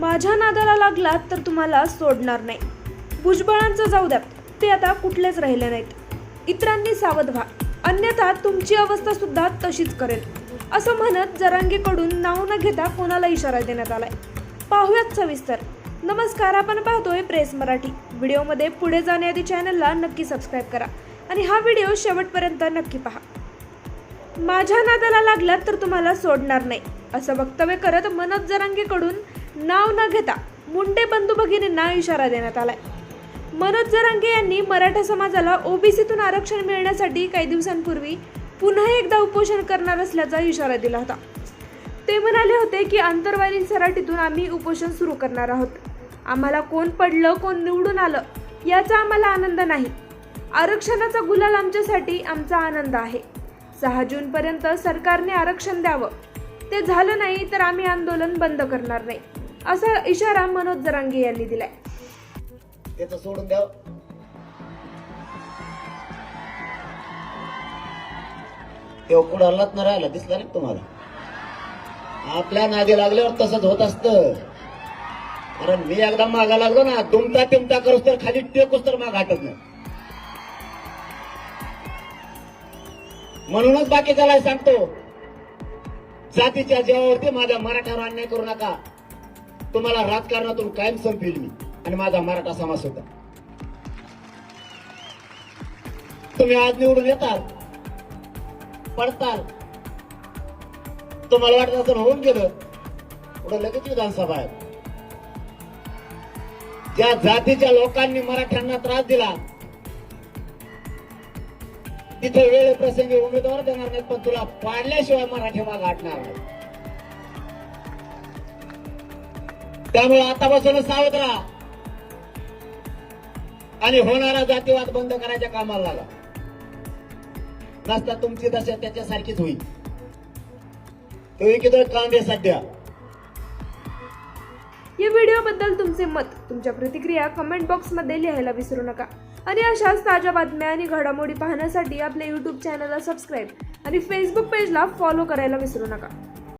माझ्या नादाला लागलात तर तुम्हाला सोडणार नाही. भुजबळांचं जाऊ द्यात ते आता कुठलेच राहिले नाहीत. इतरांनी सावध व्हा. अन्यथा तुमची अवस्था सुद्धा तशीच करेल. असं म्हणत जरांगेकडून नाव न घेता कोणाला इशारा देण्यात आलाय. पाहूयात सविस्तर. नमस्कार आपण पाहतोय प्रेस मराठी. व्हिडिओमध्ये पुढे जाण्याआधी चॅनलला नक्की सबस्क्राईब करा आणि हा व्हिडिओ शेवटपर्यंत नक्की पहा. माझ्या नादाला लागलात तर तुम्हाला सोडणार नाही असं वक्तव्य करत मनोज जरांगेकडून नाव न घेता मुंडे बंधू भगिनींना इशारा देण्यात आलाय. मनोज जरांगे यांनी मराठा समाजाला ओबीसीतून आरक्षण मिळण्यासाठी काही दिवसांपूर्वी पुन्हा एकदा उपोषण करणार असल्याचा इशारा दिला होता. ते म्हणाले होते की आंतरवाली सराटीतून आम्ही उपोषण सुरू करणार आहोत. आम्हाला कोण पडलं कोण निवडून आलं याचा आम्हाला आनंद नाही. आरक्षणाचा गुलाल आमच्यासाठी आमचा आनंद आहे. सहा जूनपर्यंत सरकारने आरक्षण द्यावं. ते झालं नाही तर आम्ही आंदोलन बंद करणार नाही. असा इशारा मनोज जरांगे यांनी दिलाय. त्याचं सोडून द्या तेव्हा कुठं हल्लाच न राहिला दिसला नाही तुम्हाला? आपल्या नादी लागल्यावर तसंच होत असत. कारण मी एकदा मागा लागलो ना तुमचा तिमता करूस तर खाली टेकूस तर माग हटत नाही. म्हणूनच बाकी त्याला सांगतो जातीच्या जीवावरती माझ्या मराठ्यावर अन्याय करू नका. तुम्हाला राजकारणातून कायम संपील मी. आणि माझा मराठा समाज होता. तुम्ही आज निवडून येतात पडताल. तुम्हाला वाटत असं होऊन गेलं पुढे लगेच विधानसभा आहे. ज्या जातीच्या लोकांनी मराठ्यांना त्रास दिला तिथे वेळे प्रसंगी उमेदवार देणार नाहीत पण तुला पाडल्याशिवाय मराठी माग आटणार नाही त्यामुळे आतापासून सावध राहा आणि होणारा जातीवाद बंद करायच्या कामाला लागा. नसता तुमची दशा त्याच्यासारखीच होईल. तुम्ही किती कांदे सध्या? या व्हिडिओबद्दल तुमचे मत तुमच्या प्रतिक्रिया कमेंट बॉक्समध्ये लिहायला विसरू नका. आणि अशाच ताज्या बातम्या आणि घडामोडी पाहण्यासाठी आपल्या यूट्यूब चॅनलला सबस्क्राईब आणि फेसबुक पेजला फॉलो करायला विसरू नका.